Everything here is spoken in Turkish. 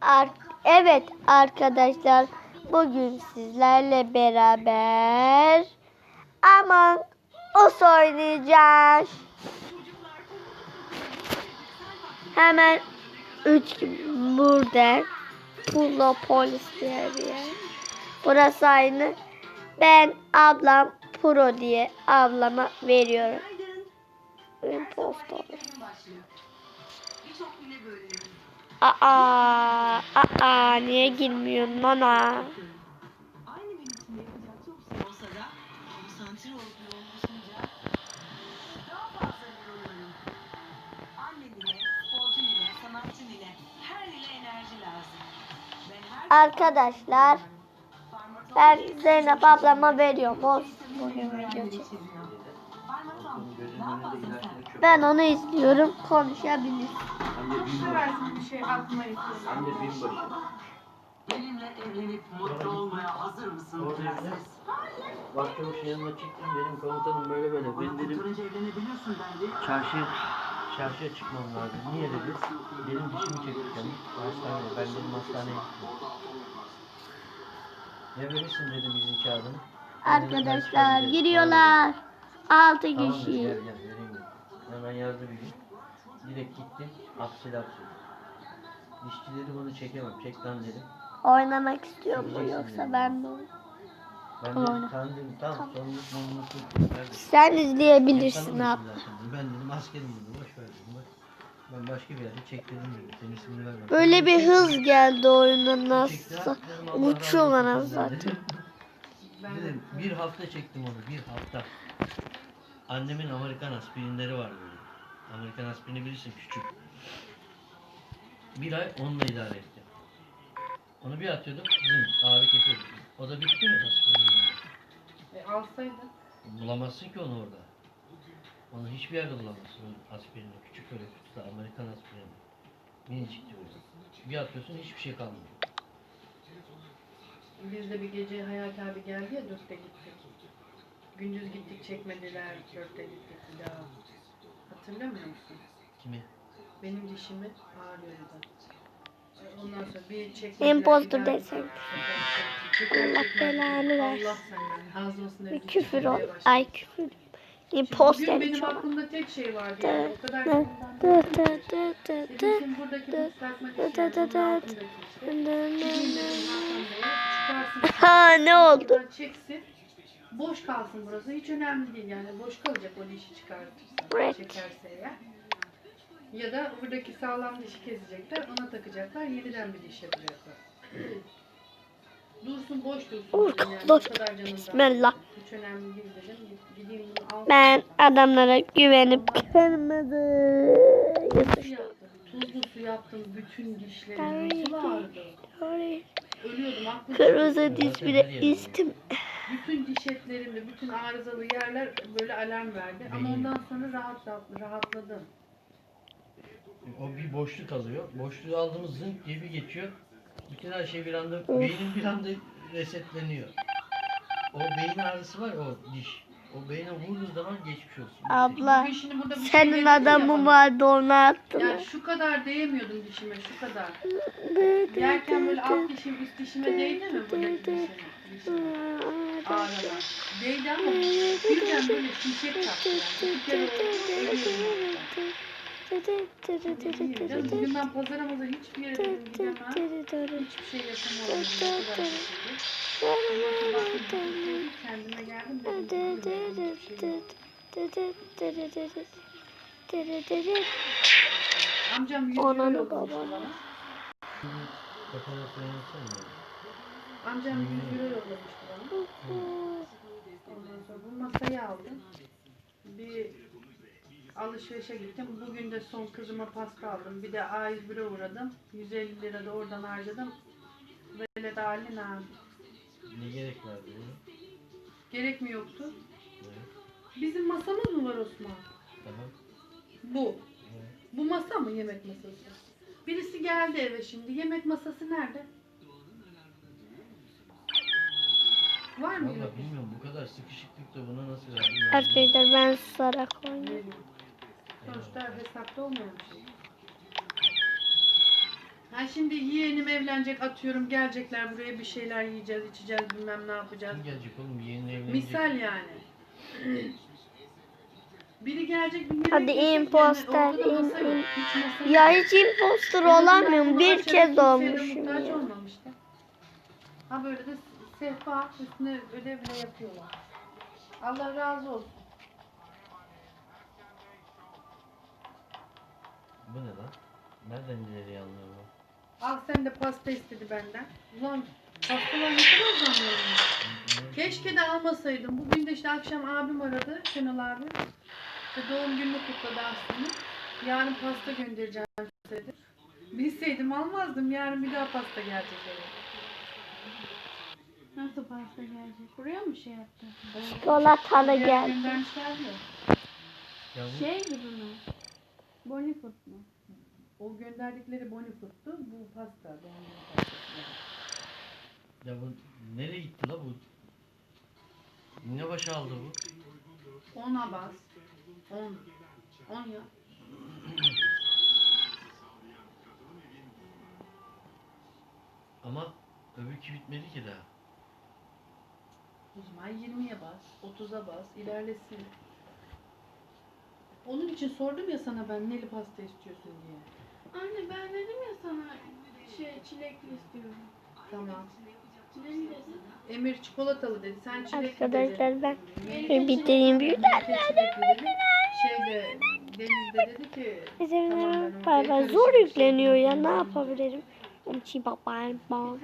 Ar- evet arkadaşlar bugün sizlerle beraber Among Us oynayacağız. Hemen üç burada Pulo Polis diye bir. Burası aynı. Ben ablam Pro diye ablama veriyorum. Impostor. Aa, aa, niye girmiyorsun bana? Arkadaşlar ben Zeynep ablama veriyorum. Olsun bugün video çek. Ben onu izliyorum. Konuşabilir. Seversin bir şey aklıma. Hem de binbaşı. Benimle evlenip mutlu olmaya hazır mısın prenses? Başçavuş yanına çıktım dedim komutanım böyle böyle. Ben dedim kurtarınca evlenebiliyorsun bence. çarşıya, çarşıya çıkmam lazım. Niye dedi? Dedim dişimi çekeceğim. Hastaneye. Ben dedim hastaneye gittim. Ne verirsin dedim izin kağıdını. Arkadaşlar giriyorlar. Altı Tamam dedi, kişi. gel gel vereyim. Hemen yazdı bir gün. Direkt gittim. Hapsil hapsil. Dişçi dedi bunu çekemem. Çek lan dedim. Oynamak istiyor mu yoksa ben de oynayayım? Ben Tamam, oyna. tamam dedim. Tamam sorumluluk. Sen izleyebilirsin dedim. Ben dedim askerim dedim. Boş ver dedim. Bak. Ben başka bir yerde çektirdim dedim. Senin ismini vermem. Böyle bir hız geldi oyuna nasıl. az senden zaten. Dedim bir hafta çektim onu. Bir hafta. Annemin Amerikan aspirinleri var böyle. Amerikan aspirini bilirsin küçük. Bir ay onunla idare ettim. Onu bir atıyordum. Zın ağrı kesiyordu. O da bitti mi aspirin? E, alsaydın. Bulamazsın ki onu orada. Onu hiçbir yerde bulamazsın. Aspirini. Küçük böyle kutuda Amerikan aspirini. Minicik diyoruz. Bir atıyorsun hiçbir şey kalmıyor. Biz de bir gece Hayat abi geldi ya dörtte gittik. Gündüz gittik çekmediler. Dörtte gittik bir daha. Hatırlamıyor musun? Kimi? Benim dişimi ağrıyordu. Ondan sonra bir çekmediler. Daha- desen. Allah belanı versin. Allah senden razı olsun. Bir küfür ol. Ay küfür. Imposter Bugün benim olmaz. aklımda tek şey vardı yani. O kadar ne oldu? Çeksin. Boş kalsın burası. Hiç önemli değil yani. Boş kalacak o dişi çıkartırsa. Evet. Çekerse eğer. Ya da buradaki sağlam dişi kesecekler. Ona takacaklar. Yeniden bir diş yapacaklar. Dursun boş dursun. Ur, yani. dur. Bismillah. Hiç önemli değil dedim. Gideyim bunu al. Ben adamlara güvenip yazıştım. yaptım. Tuzlu su yaptım. Bütün dişlerim nasıl ağrıdı. Ölüyordum. Kırmızı diş bile istim. Bütün diş etlerimde, bütün arızalı yerler böyle alarm verdi. Ama ondan sonra rahat rahatladım. O bir boşluk alıyor. Boşluğu aldığımız zınk bir geçiyor. Bütün her şey bir anda, beynin bir anda resetleniyor. O beyin ağrısı var o diş. O beyne vurduğu zaman geçmiş olsun. Abla Bugün şimdi burada bir şey senin dedim ya adamın bana. vardı onu. Yani şu kadar değmiyordum dişime, şu kadar. Yerken böyle alt dişim, üst dişime değdi mi dişime? dişime? Ağrılar. Değdi ama birden böyle şimşek çaktı yani. Bir kere oldu, ölüyorum. Canım bugün ben pazara mazara hiçbir yere gidemem. Hiçbir şey yapamam. dedim, o kadar şükür. Ondan sonra baktım, dedim, Kendime geldim dedim. "Bugün hiçbir şey yok." Amcam 100 euro Ananı yollamış babanı. bana. Kafana koyarsana. Amcam 100 euro yollamıştı bana. Ondan sonra bu masayı aldım. Bir alışverişe gittim. Bugün de son kızıma pasta aldım. Bir de A101'e uğradım. 150 lira da oradan harcadım. Böyle de halin abi. Ne gerek var bunun? Gerek mi yoktu? Evet. Bizim masamız mı var Osman? Tamam. Bu. Evet. Bu masa mı yemek masası? Birisi geldi eve şimdi. Yemek masası nerede? Var mı Valla bilmiyorum bu kadar sıkışıklıkta buna nasıl verdin? Arkadaşlar ben susarak oynuyorum. Sonuçta hesapta olmuyor bir şey. Ay şimdi yeğenim evlenecek atıyorum gelecekler buraya bir şeyler yiyeceğiz içeceğiz bilmem ne yapacağız. Kim gelecek oğlum yeğeni evlenecek. Misal yani. Biri gelecek bir yemek Hadi imposter, yani in- in. Ya hiç imposter olamıyorum. Bir kez olmuşum muhtaç olmamıştı. Ha böyle de sehpa üstüne ödev bile yapıyorlar. Allah razı olsun. Bu ne lan? Nereden ileriye alıyor bu? Al sen de pasta istedi benden. Ulan pastalar ne kadar zamlanıyor. Keşke de almasaydım. Bugün de işte akşam abim aradı. Şenol abi. İşte doğum gününü kutladı aslında. Yarın pasta göndereceğim dedi. Bilseydim almazdım. Yarın bir daha pasta gelecek eve. Nasıl pasta gelecek? Buraya mı şey yaptı? Çikolatalı geldi. Şey gibi mi? Bonifut mu? O gönderdikleri Bonifut'tu. Bu pasta. Pastası. Ya bu nereye gitti la bu? Ne başa aldı bu? Ona bas. On. On ya. Ama öbürkü bitmedi ki daha. O zaman 20'ye bas. 30'a bas. ilerlesin. Onun için sordum ya sana ben neli pasta istiyorsun diye. Anne ben dedim ya sana şey çilekli istiyorum. Tamam. Çilekli. Emir çikolatalı dedi. Sen çilekli Arkadaşlar ben bitireyim çilekli dedi. Şeyde Deniz de dedi ki tamam ben Bay bay zor yükleniyor ya ne yapabilirim? Umçi babay bam.